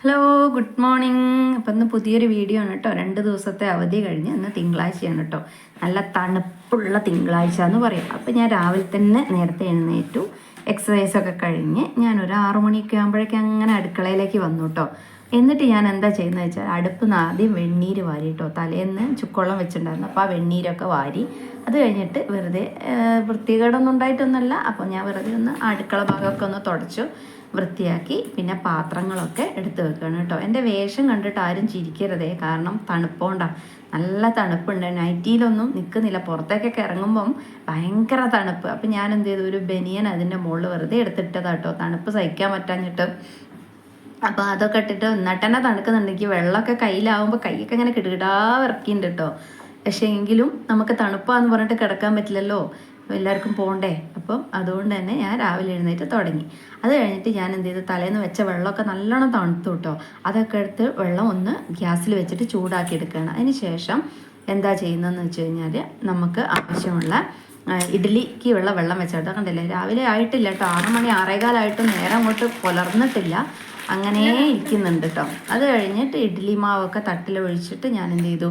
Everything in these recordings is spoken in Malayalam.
ഹലോ ഗുഡ് മോർണിംഗ് അപ്പം ഇന്ന് പുതിയൊരു വീഡിയോ ആണ് കേട്ടോ രണ്ട് ദിവസത്തെ അവധി കഴിഞ്ഞ് ഇന്ന് തിങ്കളാഴ്ചയാണ് കേട്ടോ നല്ല തണുപ്പുള്ള തിങ്കളാഴ്ച എന്ന് പറയാം. അപ്പം ഞാൻ രാവിലെ തന്നെ നേരത്തെ എഴുന്നേറ്റു. എക്സസൈസൊക്കെ കഴിഞ്ഞ് ഒരു ആറു മണിയൊക്കെ ആകുമ്പോഴേക്കും അങ്ങനെ അടുക്കളയിലേക്ക് വന്നു കേട്ടോ എന്നിട്ട് ഞാൻ എന്താ ചെയ്യുന്നത് വെച്ചാൽ അടുപ്പ് നിന്ന് ആദ്യം വെണ്ണീര് വാരി കേട്ടോ തലേന്ന് ചുക്കോളം വെച്ചിട്ടുണ്ടായിരുന്നു. അപ്പോൾ ആ വെണ്ണീരൊക്കെ വാരി അത് കഴിഞ്ഞിട്ട് വെറുതെ വൃത്തികേടൊന്നും ഉണ്ടായിട്ടൊന്നുമല്ല. അപ്പോൾ ഞാൻ വെറുതെ ഒന്ന് അടുക്കള ഭാഗമൊക്കെ ഒന്ന് തുടച്ചു. വൃത്തിയാക്കി പിന്നെ പാത്രങ്ങളൊക്കെ എടുത്തു വെക്കണം കേട്ടോ. എന്റെ വേഷം കണ്ടിട്ട് ആരും ചിരിക്കരുതേ. കാരണം തണുപ്പോണ്ടാ. നല്ല തണുപ്പുണ്ട്. നൈറ്റിയിലൊന്നും നിൽക്കുന്നില്ല പുറത്തേക്കൊക്കെ ഇറങ്ങുമ്പം ഭയങ്കര തണുപ്പ്. അപ്പം ഞാൻ എന്ത് ചെയ്തു? ഒരു ബനിയൻ അതിന്റെ മുകളിൽ വെറുതെ എടുത്തിട്ടതാട്ടോ തണുപ്പ് സഹിക്കാൻ പറ്റാഞ്ഞിട്ട്. അപ്പോൾ അതൊക്കെ ഇട്ടിട്ട് എന്നിട്ട് തന്നെ തണുക്കുന്നുണ്ടെങ്കിൽ വെള്ളമൊക്കെ കയ്യിലാവുമ്പോൾ കൈയൊക്കെ ഇങ്ങനെ കിടുകിടാ വിറക്കിണ്ട് കേട്ടോ. പക്ഷേ എങ്കിലും നമുക്ക് തണുപ്പാന്ന് പറഞ്ഞിട്ട് കിടക്കാൻ പറ്റില്ലല്ലോ. എല്ലാവർക്കും പോകണ്ടേ അപ്പം അതുകൊണ്ട് തന്നെ ഞാൻ രാവിലെ എഴുന്നേറ്റ് തുടങ്ങി. അത് കഴിഞ്ഞിട്ട് ഞാൻ എന്ത് ചെയ്തു? തലേന്ന് വെച്ച വെള്ളമൊക്കെ നല്ലോണം തണുത്തു കേട്ടോ അതൊക്കെ എടുത്ത് വെള്ളം ഒന്ന് ഗ്യാസിൽ വെച്ചിട്ട് ചൂടാക്കി എടുക്കുകയാണ് അതിന് ശേഷം എന്താ ചെയ്യുന്നതെന്ന് വെച്ച് കഴിഞ്ഞാൽ നമുക്ക് ആവശ്യമുള്ള ഇഡ്ഡലിക്ക് ഉള്ള വെള്ളം വെച്ചിട്ട് കണ്ടില്ലേ? രാവിലെ ആയിട്ടില്ല കേട്ടോ ആറ് മണി ആറേകാലായിട്ടും നേരം അങ്ങോട്ട് പുലർന്നിട്ടില്ല. അങ്ങനെ ഇരിക്കുന്നുണ്ട് കേട്ടോ അത് കഴിഞ്ഞിട്ട് ഇഡ്ഡലി മാവൊക്കെ തട്ടിൽ ഒഴിച്ചിട്ട് ഞാൻ എന്ത് ചെയ്തു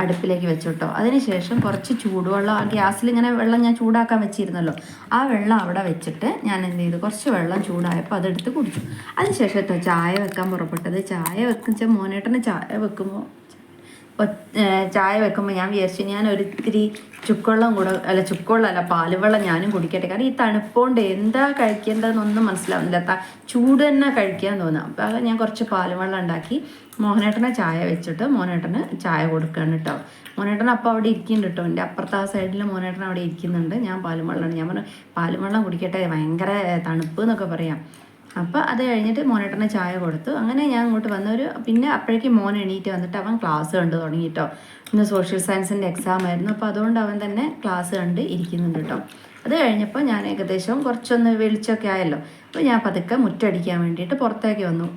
അടുപ്പിലേക്ക് വെച്ചു കേട്ടോ അതിനുശേഷം കുറച്ച് ചൂടുവെള്ളം ആ ഗ്യാസിൽ ഇങ്ങനെ വെള്ളം ഞാൻ ചൂടാക്കാൻ വെച്ചിരുന്നല്ലോ. ആ വെള്ളം അവിടെ വെച്ചിട്ട് ഞാൻ എന്ത് ചെയ്തു? കുറച്ച് വെള്ളം ചൂടായപ്പോൾ അതെടുത്ത് കുടിച്ചു. അതിനുശേഷം കേട്ടോ ചായ വെക്കാൻ പുറപ്പെട്ടത്. ചായ വെക്കുന്ന മോനേട്ടന് ചായ വെക്കുമ്പോൾ ചായ വെക്കുമ്പോൾ ഞാൻ വിചാരിച്ചു ഞാൻ ഒരിത്തിരി ചുക്കുവെള്ളം കൂടെ അല്ല ചുക്കുവെള്ളം അല്ല പാലുവെള്ളം ഞാനും കുടിക്കട്ടെ. കാരണം ഈ തണുപ്പുകൊണ്ട് എന്താ കഴിക്കേണ്ടതെന്നൊന്നും മനസ്സിലാവുന്നില്ല. ചൂട് തന്നെ കഴിക്കാൻ തോന്നുക അപ്പോൾ ഞാൻ കുറച്ച് പാലുവെള്ളം ഉണ്ടാക്കി മോഹനേട്ടനെ ചായ വെച്ചിട്ട് മോഹനേട്ടന് ചായ കൊടുക്കുകയാണ് കേട്ടോ മോനേട്ടൻ അപ്പോൾ അവിടെ ഇരിക്കുന്നുണ്ട് കേട്ടോ എന്റെ അപ്പുറത്തെ ആ സൈഡിൽ മോനേട്ടൻ അവിടെ ഇരിക്കുന്നുണ്ട്. ഞാൻ പാലും വെള്ളമാണ് ഞാൻ പറഞ്ഞു പാലും വെള്ളം കുടിക്കട്ടെ ഭയങ്കര തണുപ്പ് എന്നൊക്കെ പറയാം. അപ്പോൾ അത് കഴിഞ്ഞിട്ട് മോനേട്ടനെ ചായ കൊടുത്തു. അങ്ങനെ ഞാൻ അങ്ങോട്ട് വന്ന ഒരു പിന്നെ അപ്പോഴേക്കും മോൻ എണീറ്റ് വന്നിട്ട് അവൻ ക്ലാസ് കണ്ടു തുടങ്ങി കേട്ടോ ഇന്ന് സോഷ്യൽ സയൻസിന്റെ എക്സാം ആയിരുന്നു. അപ്പോൾ അതുകൊണ്ട് അവൻ തന്നെ ക്ലാസ് കണ്ട് ഇരിക്കുന്നുണ്ട് കേട്ടോ അത് കഴിഞ്ഞപ്പോൾ ഞാൻ ഏകദേശം കുറച്ചൊന്ന് വെളിച്ചമൊക്കെ ആയല്ലോ. അപ്പോൾ ഞാൻ പതുക്കെ മുറ്റടിക്കാൻ വേണ്ടിയിട്ട് പുറത്തേക്ക് വന്നു.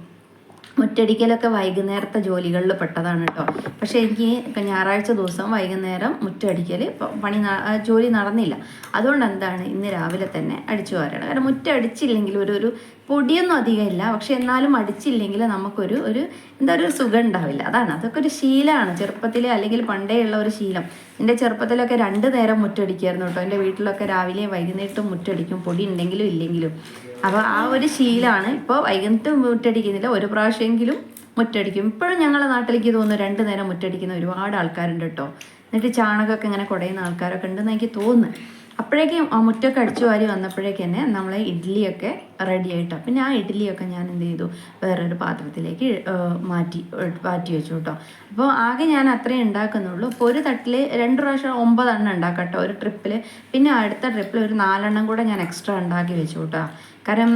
മുറ്റടിക്കലൊക്കെ വൈകുന്നേരത്തെ ജോലികളിൽ പെട്ടതാണ് കേട്ടോ പക്ഷേ എനിക്ക് ഞായറാഴ്ച ദിവസം വൈകുന്നേരം മുറ്റടിക്കൽ പണി ജോലി നടന്നില്ല. അതുകൊണ്ട് എന്താണ് ഇന്ന് രാവിലെ തന്നെ അടിച്ചു വാരണം. കാരണം മുറ്റടിച്ചില്ലെങ്കിൽ ഒരു ഒരു പൊടിയൊന്നും അധികമില്ല പക്ഷെ എന്നാലും അടിച്ചില്ലെങ്കിൽ നമുക്കൊരു ഒരു എന്താ ഒരു സുഖം ഉണ്ടാവില്ല അതാണ്. അതൊക്കെ ഒരു ശീലമാണ്. ചെറുപ്പത്തിലെ അല്ലെങ്കിൽ പണ്ടേ ഉള്ള ഒരു ശീലം. എന്റെ ചെറുപ്പത്തിലൊക്കെ രണ്ട് നേരം മുറ്റടിക്കായിരുന്നു കേട്ടോ എന്റെ വീട്ടിലൊക്കെ രാവിലെ വൈകുന്നേരത്തും മുറ്റടിക്കും. പൊടി ഉണ്ടെങ്കിലും ഇല്ലെങ്കിലും. അപ്പോൾ ആ ഒരു ശീലമാണ് ഇപ്പോൾ വൈകുന്നേരം മുറ്റടിക്കുന്നില്ല. ഒരു പ്രാവശ്യമെങ്കിലും മുറ്റടിക്കും. ഇപ്പോഴും ഞങ്ങളുടെ നാട്ടിലേക്ക് തോന്നുന്നു രണ്ട് നേരം മുറ്റടിക്കുന്ന ഒരുപാട് ആൾക്കാരുണ്ട് കേട്ടോ. എന്നിട്ട് ചാണകമൊക്കെ ഇങ്ങനെ കുടയുന്ന ആൾക്കാരൊക്കെ ഉണ്ടെന്ന് എനിക്ക് തോന്നുന്നു. അപ്പോഴേക്കും ആ മുറ്റൊക്കെ അടിച്ചു വാരി വന്നപ്പോഴേക്ക് തന്നെ നമ്മളെ ഇഡ്ഡലിയൊക്കെ റെഡി ആയിട്ട്. അപ്പം ഞാൻ ഇഡ്ഡലിയൊക്കെ ഞാൻ എന്ത് ചെയ്തു? വേറൊരു പാത്രത്തിലേക്ക് മാറ്റി മാറ്റി വെച്ചു കേട്ടോ. അപ്പോൾ ആകെ ഞാൻ അത്രയും ഉണ്ടാക്കുന്നുള്ളൂ. അപ്പോൾ ഒരു തട്ടിൽ രണ്ട് പ്രാവശ്യം ഒമ്പതെണ്ണം ഉണ്ടാക്കാം കേട്ടോ. ഒരു ട്രിപ്പിൽ പിന്നെ അടുത്ത ട്രിപ്പിൽ ഒരു നാലെണ്ണം കൂടെ ഞാൻ എക്സ്ട്രാ ഉണ്ടാക്കി വെച്ചു കേട്ടോ. കാരണം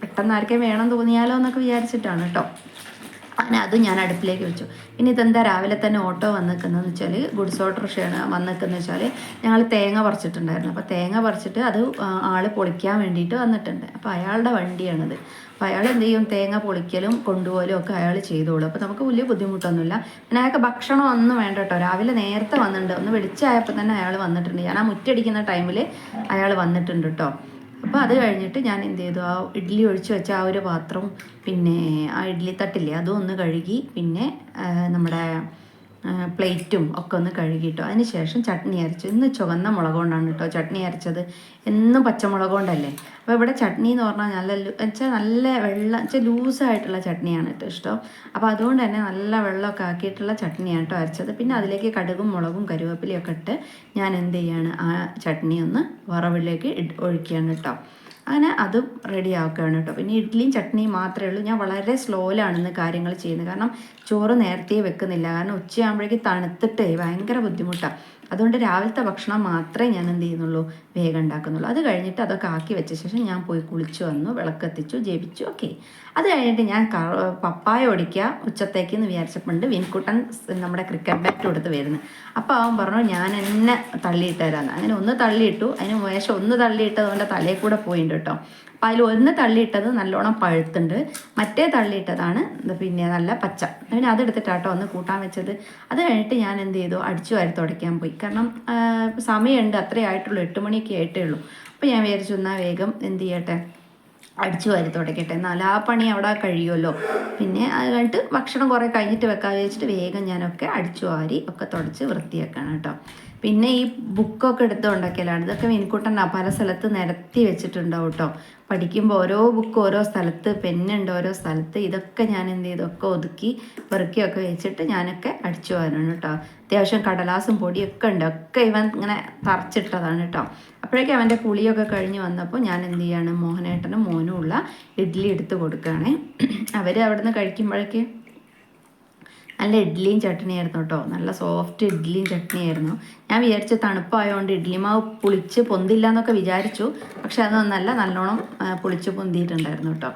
പെട്ടെന്ന് ആർക്കും വേണം തോന്നിയാലോ എന്നൊക്കെ വിചാരിച്ചിട്ടാണ് കേട്ടോ അങ്ങനെ അതും ഞാൻ അടുപ്പിലേക്ക് വെച്ചു. ഇനി ഇതെന്താ രാവിലെ തന്നെ ഓട്ടോ വന്നിക്കുന്നതെന്ന് വെച്ചാൽ ഗുഡ്സ് ഓട്ടോറിക്ഷയാണ് വന്നിക്കുന്നത് വെച്ചാൽ ഞങ്ങൾ തേങ്ങ പറിച്ചിട്ടുണ്ടായിരുന്നു. അപ്പോൾ തേങ്ങ പറിച്ചിട്ട് അത് ആൾ പൊളിക്കാൻ വേണ്ടിയിട്ട് വന്നിട്ടുണ്ട്. അപ്പോൾ അയാളുടെ വണ്ടിയാണിത്. അപ്പോൾ അയാൾ എന്ത് ചെയ്യും? തേങ്ങ പൊളിക്കലും കൊണ്ടുപോകലും ഒക്കെ അയാൾ ചെയ്തോളും. അപ്പോൾ നമുക്ക് വലിയ ബുദ്ധിമുട്ടൊന്നുമില്ല. പിന്നെ അയാൾക്ക് ഭക്ഷണം ഒന്നും വേണ്ട കേട്ടോ രാവിലെ നേരത്തെ വന്നിട്ടുണ്ട്. ഒന്ന് വെളിച്ചായപ്പോൾ തന്നെ അയാൾ വന്നിട്ടുണ്ട്. ഞാൻ ആ മുറ്റടിക്കുന്ന ടൈമിൽ അയാൾ വന്നിട്ടുണ്ട് കേട്ടോ അപ്പോൾ അത് കഴിഞ്ഞിട്ട് ഞാൻ എന്ത് ചെയ്തു? ആ ഇഡ്ഡലി ഒഴിച്ച് വെച്ച ആ ഒരു പാത്രം പിന്നെ ആ ഇഡ്ഡലി തട്ടില്ലേ അതും ഒന്ന് കഴുകി പിന്നെ നമ്മുടെ പ്ലേറ്റും ഒക്കെ ഒന്ന് കഴുകിയിട്ടോ. അതിന് ശേഷം ചട്നി അരച്ചു ഇന്ന് ചുവന്ന മുളക് കൊണ്ടാണ് കേട്ടോ ചട്നി അരച്ചത്. എന്നും പച്ചമുളക് കൊണ്ടല്ലേ? അപ്പോൾ ഇവിടെ ചട്നി എന്ന് പറഞ്ഞാൽ നല്ല വെച്ചാൽ നല്ല വെള്ളം വെച്ചാൽ ലൂസായിട്ടുള്ള ചട്നിയാണ് കേട്ടോ ഇഷ്ടം. അപ്പോൾ അതുകൊണ്ട് തന്നെ നല്ല വെള്ളമൊക്കെ ആക്കിയിട്ടുള്ള ചട്നിയാണ് കേട്ടോ അരച്ചത്. പിന്നെ അതിലേക്ക് കടുകും മുളകും കരുവേപ്പിലയൊക്കെ ഇട്ട് ഞാൻ എന്ത് ചെയ്യാണ് ആ ചട്നി ഒന്ന് വറവിലേക്ക് ഒഴിക്കുകയാണ് കേട്ടോ. അങ്ങനെ അതും റെഡി ആക്കുകയാണ് കേട്ടോ. പിന്നെ ഇഡ്ഡലിയും ചട്നിയും മാത്രമേ ഉള്ളൂ. ഞാൻ വളരെ സ്ലോയിലാണ് ഇന്ന് കാര്യങ്ങൾ ചെയ്യുന്നത്. കാരണം ചോറ് നേരത്തെ വെക്കുന്നില്ല. കാരണം ഉച്ചയാകുമ്പോഴേക്ക് തണുത്തിട്ടേ ഭയങ്കര ബുദ്ധിമുട്ടാണ് അതുകൊണ്ട് രാവിലത്തെ ഭക്ഷണം മാത്രമേ ഞാൻ എന്ത് ചെയ്യുന്നുള്ളൂ വേഗം ഉണ്ടാക്കുന്നുള്ളൂ. അത് കഴിഞ്ഞിട്ട് അതൊക്കെ ആക്കി വെച്ച ശേഷം ഞാൻ പോയി കുളിച്ചു വന്നു വിളക്കെത്തിച്ചു ജപിച്ചു. ഓക്കെ. അത് കഴിഞ്ഞിട്ട് ഞാൻ പപ്പായ ഒടിക്കുക ഉച്ചത്തേക്ക് എന്ന് വിചാരിച്ചപ്പോണ്ട് വിൻകുട്ടൻ നമ്മുടെ ക്രിക്കറ്റ് ബാറ്റ് കൊടുത്ത് വരുന്നത് അപ്പോൾ അവൻ പറഞ്ഞു ഞാൻ എന്നെ തള്ളിയിട്ട് തരാമെന്ന് അങ്ങനെ ഒന്ന് തള്ളിയിട്ടു അതിന് ശേഷം ഒന്ന് തള്ളിയിട്ടത് അവന്റെ തലയിൽ കൂടെ പോയിട്ടുണ്ട് കേട്ടോ. അപ്പം അതിൽ ഒന്ന് തള്ളിയിട്ടത് നല്ലോണം പഴുത്തുണ്ട്. മറ്റേ തള്ളിയിട്ടതാണ് പിന്നെ നല്ല പച്ച. പിന്നെ അതെടുത്തിട്ടാട്ടോ ഒന്ന് കൂട്ടാൻ വെച്ചത്. അത് കഴിഞ്ഞിട്ട് ഞാൻ എന്ത് ചെയ്തു? അടിച്ചു വാരി തുടയ്ക്കാൻ പോയി. കാരണം സമയമുണ്ട്. അത്രേ ആയിട്ടുള്ളൂ. എട്ട് മണിയൊക്കെ ആയിട്ടേ ഉള്ളൂ. അപ്പോൾ ഞാൻ വിചാരിച്ചു എന്നാൽ വേഗം എന്ത് ചെയ്യട്ടെ? അടിച്ചു വാരി തുടക്കട്ടെ എന്നാൽ ആ പണി അവിടെ കഴിയുമല്ലോ. പിന്നെ അത് കഴിഞ്ഞിട്ട് ഭക്ഷണം കുറേ കഴിഞ്ഞിട്ട് വെക്കാൻ വെച്ചിട്ട് വേഗം ഞാനൊക്കെ അടിച്ചു വാരി ഒക്കെ തുടച്ച് വൃത്തിയാക്കണം കേട്ടോ. പിന്നെ ഈ ബുക്കൊക്കെ എടുത്ത് ഉണ്ടാക്കിയാലാണ് ഇതൊക്കെ മീൻകൂട്ടൻ പല സ്ഥലത്ത് നിരത്തി വെച്ചിട്ടുണ്ടാവും കേട്ടോ പഠിക്കുമ്പോൾ ഓരോ ബുക്ക് ഓരോ സ്ഥലത്ത് പെന്നുണ്ട് ഓരോ സ്ഥലത്ത് ഇതൊക്കെ ഞാൻ എന്ത് ചെയ്തു? ഒക്കെ ഒതുക്കി പെറുക്കിയൊക്കെ വെച്ചിട്ട് ഞാനൊക്കെ അടിച്ചു പോകാനാണ് കേട്ടോ. അത്യാവശ്യം കടലാസും പൊടിയൊക്കെ ഉണ്ട്. ഒക്കെ ഇവൻ ഇങ്ങനെ തറച്ചിട്ടതാണ് കേട്ടോ. അപ്പോഴേക്കും അവന്റെ കുളിയൊക്കെ കഴിഞ്ഞ് വന്നപ്പോൾ ഞാൻ എന്ത് ചെയ്യാണ്? മോഹനേട്ടനും മോനും ഉള്ള ഇഡ്ഡലി എടുത്ത് കൊടുക്കുകയാണേ. അവർ അവിടുന്ന് കഴിക്കുമ്പോഴേക്ക് നല്ല ഇഡ്ഡലിയും ചട്നിയായിരുന്നു കേട്ടോ. നല്ല സോഫ്റ്റ് ഇഡ്ഡലിയും ചട്നിയായിരുന്നു. ഞാൻ വിചാരിച്ച തണുപ്പായതുകൊണ്ട് ഇഡ്ഡലി മാവ് പുളിച്ച് പൊന്തില്ല എന്നൊക്കെ വിചാരിച്ചു. പക്ഷെ അതൊന്നല്ല നല്ലോണം പുളിച്ച് പൊന്തിയിട്ടുണ്ടായിരുന്നു കേട്ടോ.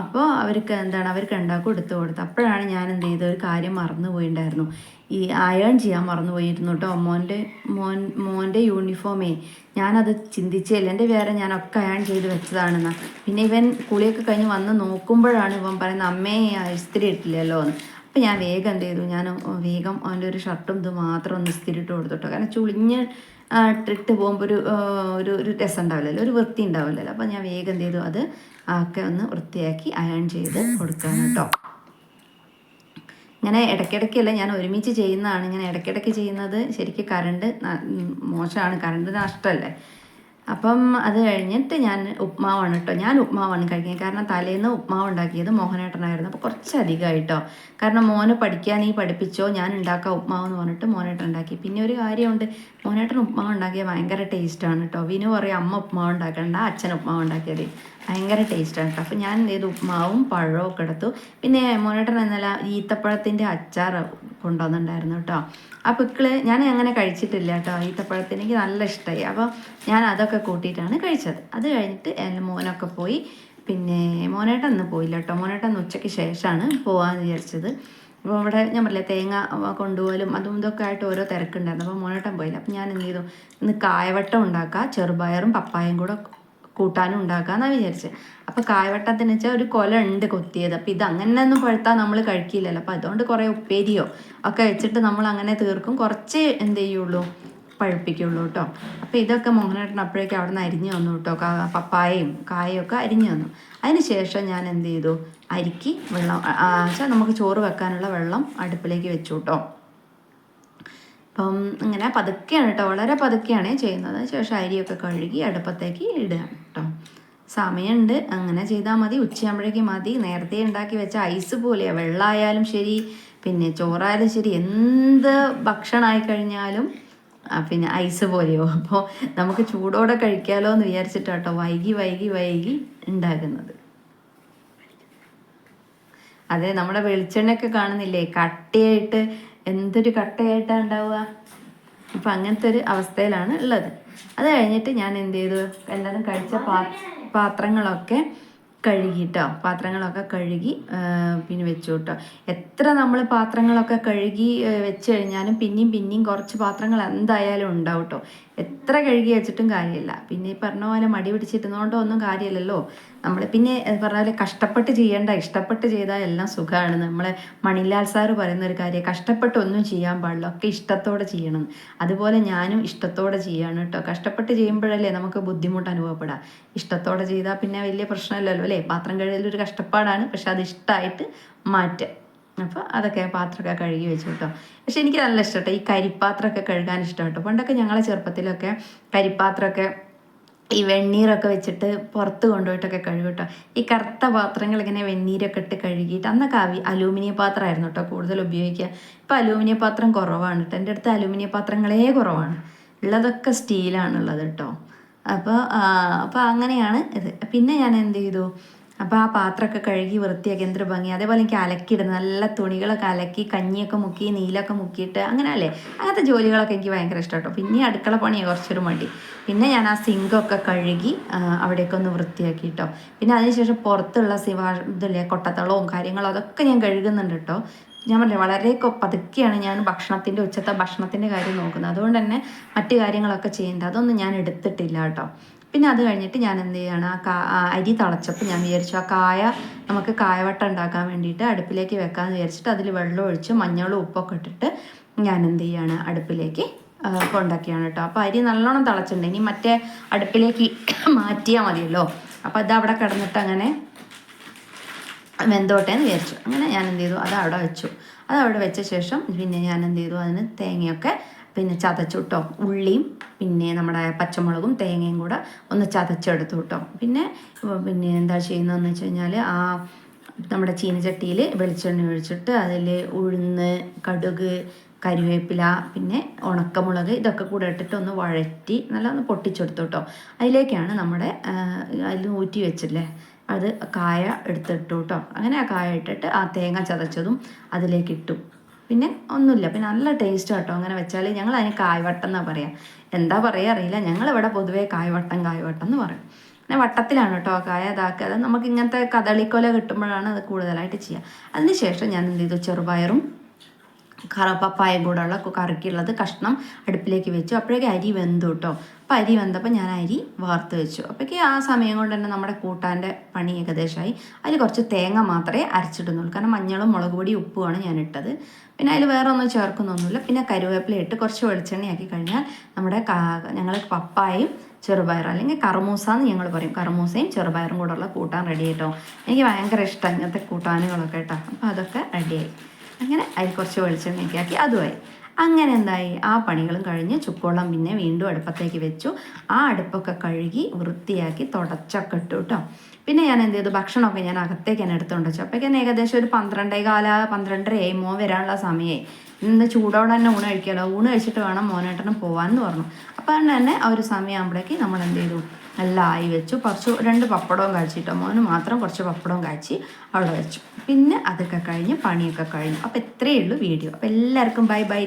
അപ്പോൾ അവർക്ക് എന്താണ് അവർക്ക് ഉണ്ടാക്കും എടുത്തു കൊടുത്തു. അപ്പോഴാണ് ഞാൻ എന്ത് ചെയ്തത് ഒരു കാര്യം മറന്നു പോയിണ്ടായിരുന്നു ഈ അയൺ ചെയ്യാൻ മറന്നു പോയിരുന്നു കേട്ടോ മോന്റെ മോൻ മോന്റെ യൂണിഫോമേ ഞാനത് ചിന്തിച്ചില്ല എന്റെ വേറെ ഞാനൊക്കെ അയൺ ചെയ്ത് വെച്ചതാണെന്ന്. പിന്നെ ഇവൻ കുളിയൊക്കെ കഴിഞ്ഞ് വന്ന് നോക്കുമ്പോഴാണ് ഇവൻ പറയുന്നത് അമ്മേ ഇസ്തിരി ഇട്ടില്ലല്ലോ എന്ന്. അപ്പം ഞാൻ വേഗം എന്ത് ചെയ്തു? ഞാൻ വേഗം അവന്റെ ഒരു ഷർട്ടും ഇത് മാത്രം ഒന്ന് ഇസ്തിരി ഇട്ട് കൊടുത്തു കേട്ടോ കാരണം ചുളിഞ്ഞ് ഇട്ടിട്ട് പോകുമ്പോൾ ഒരു ഒരു ഒരു രസം ഉണ്ടാവില്ലല്ലോ. ഒരു വൃത്തി ഉണ്ടാവില്ലല്ലോ. അപ്പം ഞാൻ വേഗം എന്ത് ചെയ്തു? അത് ഒക്കെ ഒന്ന് വൃത്തിയാക്കി അയൺ ചെയ്ത് കൊടുക്കാൻ കേട്ടോ ഇങ്ങനെ ഇടയ്ക്കിടയ്ക്കല്ല ഞാൻ ഒരുമിച്ച് ചെയ്യുന്നതാണ്. ഇങ്ങനെ ഇടയ്ക്കിടയ്ക്ക് ചെയ്യുന്നത് ശരിക്കും കറണ്ട് മോശമാണ്. കറണ്ട് നഷ്ടമല്ലേ? അപ്പം അത് കഴിഞ്ഞിട്ട് ഞാൻ ഉപ്മാവാണ് കേട്ടോ. ഞാൻ ഉപ്മാവാണ് കഴിക്കുന്നത്. കാരണം തലേന്ന് ഉപ്മാവ് ഉണ്ടാക്കിയത് മോഹനേട്ടനായിരുന്നു. അപ്പോൾ കുറച്ച് അധികമായിട്ടോ കാരണം മോനെ പഠിക്കാൻ നീ പഠിപ്പിച്ചോ ഞാൻ ഉണ്ടാക്കാം ഉപ്മാവ് എന്ന് പറഞ്ഞിട്ട് മോനേട്ടൻ ഉണ്ടാക്കി. പിന്നെ ഒരു കാര്യമുണ്ട്. മോനേട്ടൻ ഉപ്മാവ് ഉണ്ടാക്കിയത് ഭയങ്കര ടേസ്റ്റാണ് കേട്ടോ. വിനു പറയും അമ്മ ഉപ്മാവ് ഉണ്ടാക്കണ്ട അച്ഛൻ ഉപ്മാവ് ഉണ്ടാക്കിയത് ഭയങ്കര ടേസ്റ്റാണ് കേട്ടോ. അപ്പോൾ ഞാൻ ഇത് ഉപ്മാവും പഴവും ഒക്കെ എടുത്തു. പിന്നെ മോനേട്ടൻ എന്നല്ല ഈത്തപ്പഴത്തിന്റെ അച്ചാർ കൊണ്ടുവന്നിട്ടുണ്ടായിരുന്നു കേട്ടോ. ആ പിക്കിൾ ഞാൻ അങ്ങനെ കഴിച്ചിട്ടില്ല കേട്ടോ. ഈത്തപ്പഴത്തിന് എനിക്ക് നല്ല ഇഷ്ടമായി അപ്പോൾ ഞാൻ അതൊക്കെ കൂട്ടിയിട്ടാണ് കഴിച്ചത്. അത് കഴിഞ്ഞിട്ട് എന്റെ മോനൊക്കെ പോയി. പിന്നെ മോനേട്ടൻ ഒന്ന് പോയില്ല കേട്ടോ. മോനേട്ടൻ ഉച്ചയ്ക്ക് ശേഷമാണ് പോകാമെന്ന് വിചാരിച്ചത്. അപ്പോൾ ഇവിടെ ഞാൻ പറയില്ല തേങ്ങ കൊണ്ടുപോലും അതും ഇതൊക്കെ ആയിട്ട് ഓരോ തിരക്കുണ്ടായിരുന്നു. അപ്പോൾ മോനേട്ടൻ പോയില്ല. അപ്പോൾ ഞാൻ എന്ത് ചെയ്തു? ഇന്ന് കായവട്ടം ഉണ്ടാക്കുക ചെറുപയറും പപ്പായയും കൂടെ കൂട്ടാനും ഉണ്ടാക്കാന്നാണ് വിചാരിച്ചത് അപ്പോൾ കായവട്ടത്തിന് വെച്ചാൽ ഒരു കൊല ഉണ്ട് കൊത്തിയത്. അപ്പോൾ ഇത് അങ്ങനെ ഒന്നും പഴുത്താൽ നമ്മൾ കഴിക്കില്ലല്ലോ. അപ്പോൾ അതുകൊണ്ട് കുറേ ഉപ്പേരിയോ ഒക്കെ വെച്ചിട്ട് നമ്മൾ അങ്ങനെ തീർക്കും. കുറച്ച് എന്ത് ചെയ്യുള്ളൂ പഴുപ്പിക്കുള്ളൂ കേട്ടോ അപ്പോൾ ഇതൊക്കെ മോഹനേട്ടൻ അപ്പോഴേക്കും അവിടെ നിന്ന് അരിഞ്ഞു വന്നു കേട്ടോ പപ്പായയും കായയും ഒക്കെ അരിഞ്ഞു വന്നു അതിന് ശേഷം ഞാൻ എന്ത് ചെയ്തു അരിക്ക് വെള്ളം വെച്ചാൽ നമുക്ക് ചോറ് വെക്കാനുള്ള വെള്ളം അടുപ്പിലേക്ക് വെച്ചു കേട്ടോ അപ്പം ഇങ്ങനെ പതുക്കെയാണ് കേട്ടോ വളരെ പതുക്കെയാണ് ചെയ്യുന്നത്. ശേഷം അരിയൊക്കെ കഴുകി അടുപ്പത്തേക്ക് ഇടുക കേട്ടോ സമയമുണ്ട് അങ്ങനെ ചെയ്താൽ മതി. ഉച്ചയാകുമ്പോഴേക്കും മതി. നേരത്തെ ഉണ്ടാക്കി വെച്ച ഐസ് പോലെയാണ് വെള്ളമായാലും ശരി പിന്നെ ചോറായാലും ശരി എന്ത് ഭക്ഷണമായി കഴിഞ്ഞാലും പിന്നെ ഐസ് പോലെയോ. അപ്പോൾ നമുക്ക് ചൂടോടെ കഴിക്കാമല്ലോ എന്ന് വിചാരിച്ചിട്ടാട്ടോ വൈകി വൈകി വൈകി ഉണ്ടാക്കുന്നത്. അതെ നമ്മുടെ വെളിച്ചെണ്ണയൊക്കെ കാണുന്നില്ലേ? കട്ടയായിട്ട് എന്തൊരു കട്ടയായിട്ടാണ് ഉണ്ടാവുക? അപ്പം അങ്ങനത്തെ ഒരു അവസ്ഥയിലാണ് ഉള്ളത്. അത് കഴിഞ്ഞിട്ട് ഞാൻ എന്ത് ചെയ്തു? എല്ലാവരും കഴിച്ച പാ പാത്രങ്ങളൊക്കെ കഴുകിട്ടോ? പാത്രങ്ങളൊക്കെ കഴുകി പിന്നെ വെച്ചു കേട്ടോ. എത്ര നമ്മൾ പാത്രങ്ങളൊക്കെ കഴുകി വെച്ച് കഴിഞ്ഞാലും പിന്നെയും പിന്നെയും കുറച്ച് പാത്രങ്ങൾ എന്തായാലും ഉണ്ടാവും കേട്ടോ. എത്ര കഴുകി വെച്ചിട്ടും കാര്യമില്ല. പിന്നെ ഈ പറഞ്ഞ പോലെ മടി പിടിച്ചിരുന്നോണ്ടോ ഒന്നും കാര്യമില്ലല്ലോ. നമ്മൾ പിന്നെ പറഞ്ഞ പോലെ കഷ്ടപ്പെട്ട് ചെയ്യേണ്ട ഇഷ്ടപ്പെട്ട് ചെയ്താൽ എല്ലാം സുഖമാണ് നമ്മളെ മണിലാൽ സാർ പറയുന്ന ഒരു കാര്യം കഷ്ടപ്പെട്ട് ഒന്നും ചെയ്യാൻ പാടില്ല ഒക്കെ ഇഷ്ടത്തോടെ ചെയ്യണം. അതുപോലെ ഞാനും ഇഷ്ടത്തോടെ ചെയ്യാണ് കേട്ടോ കഷ്ടപ്പെട്ട് ചെയ്യുമ്പോഴല്ലേ നമുക്ക് ബുദ്ധിമുട്ട് അനുഭവപ്പെടാം. ഇഷ്ടത്തോടെ ചെയ്താൽ പിന്നെ വലിയ പ്രശ്നമില്ലല്ലോ അല്ലേ? പാത്രം കഴുകലൊരു കഷ്ടപ്പാടാണ് പക്ഷെ അത് ഇഷ്ടമായിട്ട് മാറ്റുക അപ്പോൾ അതൊക്കെ പാത്രമൊക്കെ കഴുകി വെച്ചു കേട്ടോ. പക്ഷെ എനിക്ക് നല്ല ഇഷ്ടം ഈ കരിപ്പാത്രമൊക്കെ കഴുകാൻ ഇഷ്ടം കേട്ടോ. പണ്ടൊക്കെ ഞങ്ങളെ ചെറുപ്പത്തിലൊക്കെ കരിപ്പാത്രമൊക്കെ ഈ വെണ്ണീരൊക്കെ വെച്ചിട്ട് പുറത്ത് കൊണ്ടുപോയിട്ടൊക്കെ കഴുകും കേട്ടോ. ഈ കറുത്ത പാത്രങ്ങൾ ഇങ്ങനെ വെണ്ണീരൊക്കെ ഇട്ട് കഴുകിയിട്ട് അന്നൊക്കെ അവി അലൂമിനിയം പാത്രമായിരുന്നു കേട്ടോ കൂടുതൽ ഉപയോഗിക്കുക. ഇപ്പം അലൂമിനിയം പാത്രം കുറവാണ് കേട്ടോ. എന്റെ അടുത്ത് അലൂമിനിയം പാത്രങ്ങളേ കുറവാണ്. ഉള്ളതൊക്കെ സ്റ്റീലാണുള്ളത് കേട്ടോ. അപ്പോൾ അപ്പോൾ അങ്ങനെയാണ് ഇത്. പിന്നെ ഞാൻ എന്ത് ചെയ്തു? അപ്പോൾ ആ പാത്രമൊക്കെ കഴുകി വൃത്തിയാക്കി എന്തൊരു ഭംഗി. അതേപോലെ എനിക്ക് അലക്കിയിടുന്നത് നല്ല തുണികളൊക്കെ അലക്കി കഞ്ഞിയൊക്കെ മുക്കി നീലൊക്കെ മുക്കിയിട്ട് അങ്ങനെ അല്ലേ അങ്ങനത്തെ ജോലികളൊക്കെ എനിക്ക് ഭയങ്കര ഇഷ്ടം കേട്ടോ. പിന്നെ അടുക്കള പണിയാണ് കുറച്ചൊരു മടി. പിന്നെ ഞാൻ ആ സിങ്കൊക്കെ കഴുകി അവിടെയൊക്കെ ഒന്ന് വൃത്തിയാക്കി കേട്ടോ. പിന്നെ അതിനുശേഷം പുറത്തുള്ള സിവാ ഇതില്ലേ കൊട്ടത്തളവും കാര്യങ്ങളും അതൊക്കെ ഞാൻ കഴുകുന്നുണ്ട് കേട്ടോ. ഞാൻ പറഞ്ഞു വളരെ പതുക്കെയാണ് ഞാൻ ഭക്ഷണത്തിന്റെ ഉച്ചത്തെ ഭക്ഷണത്തിന്റെ കാര്യം നോക്കുന്നത്. അതുകൊണ്ട് തന്നെ മറ്റു കാര്യങ്ങളൊക്കെ ചെയ്യേണ്ടത് അതൊന്നും ഞാൻ എടുത്തിട്ടില്ല കേട്ടോ. പിന്നെ അത് കഴിഞ്ഞിട്ട് ഞാൻ എന്ത് ചെയ്യാണ് ആ കാ അരി തിളച്ചപ്പോൾ ഞാൻ വിചാരിച്ചു ആ കായ നമുക്ക് കായവട്ട ഉണ്ടാക്കാൻ വേണ്ടിയിട്ട് അടുപ്പിലേക്ക് വെക്കാമെന്ന് വിചാരിച്ചിട്ട് അതിൽ വെള്ളം ഒഴിച്ച് മഞ്ഞളും ഉപ്പൊക്കെ ഇട്ടിട്ട് ഞാൻ എന്ത് ചെയ്യാണ് അടുപ്പിലേക്ക് കൊണ്ടാക്കിയാണ് കേട്ടോ. അപ്പോൾ അരി നല്ലോണം തിളച്ചിട്ടുണ്ട്. ഇനി മറ്റേ അടുപ്പിലേക്ക് മാറ്റിയാൽ മതിയല്ലോ. അപ്പോൾ അത് അവിടെ കിടന്നിട്ട് അങ്ങനെ വെന്തോട്ടെ എന്ന് വിചാരിച്ചു. അങ്ങനെ ഞാൻ എന്ത് ചെയ്തു അത് അവിടെ വെച്ചു. അത് അവിടെ വെച്ച ശേഷം പിന്നെ ഞാൻ എന്ത് ചെയ്തു അതിന് തേങ്ങയൊക്കെ പിന്നെ ചതച്ചു കേട്ടോ ഉള്ളിയും പിന്നെ നമ്മുടെ പച്ചമുളകും തേങ്ങയും കൂടെ ഒന്ന് ചതച്ചെടുത്തു കേട്ടോ പിന്നെ പിന്നെ എന്താ ചെയ്യുന്നതെന്ന് വെച്ച് കഴിഞ്ഞാൽ ആ നമ്മുടെ ചീനച്ചട്ടിയിൽ വെളിച്ചെണ്ണ ഒഴിച്ചിട്ട് അതിൽ ഉഴുന്ന് കടുക് കരിവേപ്പില പിന്നെ ഉണക്കമുളക് ഇതൊക്കെ കൂടെ ഇട്ടിട്ട് ഒന്ന് വഴറ്റി നല്ല ഒന്ന് പൊട്ടിച്ചെടുത്തു കേട്ടോ അതിലേക്കാണ് നമ്മുടെ അതിൽ ഊറ്റി വെച്ചില്ലേ? അത് കായ എടുത്തിട്ടു കേട്ടോ അങ്ങനെ ആ കായ ഇട്ടിട്ട് ആ തേങ്ങ ചതച്ചതും അതിലേക്ക് ഇട്ടു പിന്നെ ഒന്നുമില്ല. പിന്നെ നല്ല ടേസ്റ്റ് കേട്ടോ അങ്ങനെ വെച്ചാൽ ഞങ്ങൾ അതിന് കായ്വട്ടം എന്നാണ് പറയാം. എന്താ പറയുക അറിയില്ല. ഞങ്ങളിവിടെ പൊതുവേ കായ്വട്ടം കായ്വട്ടം എന്ന് പറയും. പിന്നെ വട്ടത്തിലാണ് കേട്ടോ കായ ഇതാക്കുക. അത് നമുക്ക് ഇങ്ങനത്തെ കദളിക്കൊല കിട്ടുമ്പോഴാണ് അത് കൂടുതലായിട്ട് ചെയ്യുക അതിന് ശേഷം ഞാൻ എന്ത് ചെയ്തു? ചെറുപയറും കറ പപ്പായും കൂടെ ഉള്ള കറിക്കുള്ളത് കഷ്ണം അടുപ്പിലേക്ക് വെച്ചു. അപ്പോഴേക്കും അരി വെന്തു കേട്ടോ അപ്പം അരി വെന്തപ്പോൾ ഞാൻ അരി വാർത്ത് വെച്ചു. അപ്പോഴേക്ക് ആ സമയം കൊണ്ട് തന്നെ നമ്മുടെ കൂട്ടാന്റെ പണി ഏകദേശമായി അതിൽ കുറച്ച് തേങ്ങ മാത്രമേ അരച്ചിടുന്നുള്ളൂ. കാരണം മഞ്ഞളും മുളക് പൊടി ഉപ്പുമാണ് ഞാൻ ഇട്ടത്. പിന്നെ അതിൽ വേറെ ഒന്നും ചേർക്കുന്നൊന്നുമില്ല. പിന്നെ കരുവേപ്പില ഇട്ട് കുറച്ച് വെളിച്ചെണ്ണയാക്കി കഴിഞ്ഞാൽ നമ്മുടെ ഞങ്ങൾ പപ്പായും ചെറുപയർ അല്ലെങ്കിൽ കറുമൂസ എന്ന് ഞങ്ങൾ പറയും. കറമൂസയും ചെറുപയറും കൂടെ ഉള്ള കൂട്ടാൻ റെഡി ആയിട്ടോ എനിക്ക് ഭയങ്കര ഇഷ്ടം ഇങ്ങനത്തെ കൂട്ടാനുകളൊക്കെ കേട്ടോ അപ്പോൾ അതൊക്കെ റെഡിയായി അങ്ങനെ അതിൽ കുറച്ച് വെളിച്ചെണ്ണയൊക്കെ ആക്കി അതുമായി അങ്ങനെ എന്തായി? ആ പണികളും കഴിഞ്ഞ് ചുക്കോളം പിന്നെ വീണ്ടും അടുപ്പത്തേക്ക് വെച്ചു. ആ അടുപ്പൊക്കെ കഴുകി വൃത്തിയാക്കി തുടച്ചൊക്കെ ഇട്ടു കേട്ടോ. പിന്നെ ഞാൻ എന്ത് ചെയ്തു? ഭക്ഷണമൊക്കെ ഞാൻ അകത്തേക്ക് തന്നെ എടുത്തുകൊണ്ട് വെച്ചു അപ്പോഴേക്കും ഏകദേശം ഒരു പന്ത്രണ്ടേ കാല പന്ത്രണ്ടരയായി. മോൻ വരാനുള്ള സമയമായി. ഇന്ന് ചൂടോടെ തന്നെ ഊണ് കഴിക്കാമല്ലോ ഊണ് കഴിച്ചിട്ട് വേണം മോനേട്ടനും പോകാമെന്ന് പറഞ്ഞു. അപ്പോൾ തന്നെ ആ ഒരു സമയമാകുമ്പോഴേക്ക് നമ്മൾ എന്ത് ചെയ്തു? എല്ലാം ആയി വെച്ചു. കുറച്ച് രണ്ട് പപ്പടവും കാച്ചിട്ടോ. മോന് മാത്രം കുറച്ച് പപ്പടവും കാച്ചി അവിടെ വെച്ചു. പിന്നെ അതൊക്കെ കഴിഞ്ഞ് പണിയൊക്കെ കഴിഞ്ഞു. അപ്പോൾ ഇത്രയേ ഉള്ളൂ വീഡിയോ. അപ്പോൾ എല്ലാവർക്കും ബൈ ബൈ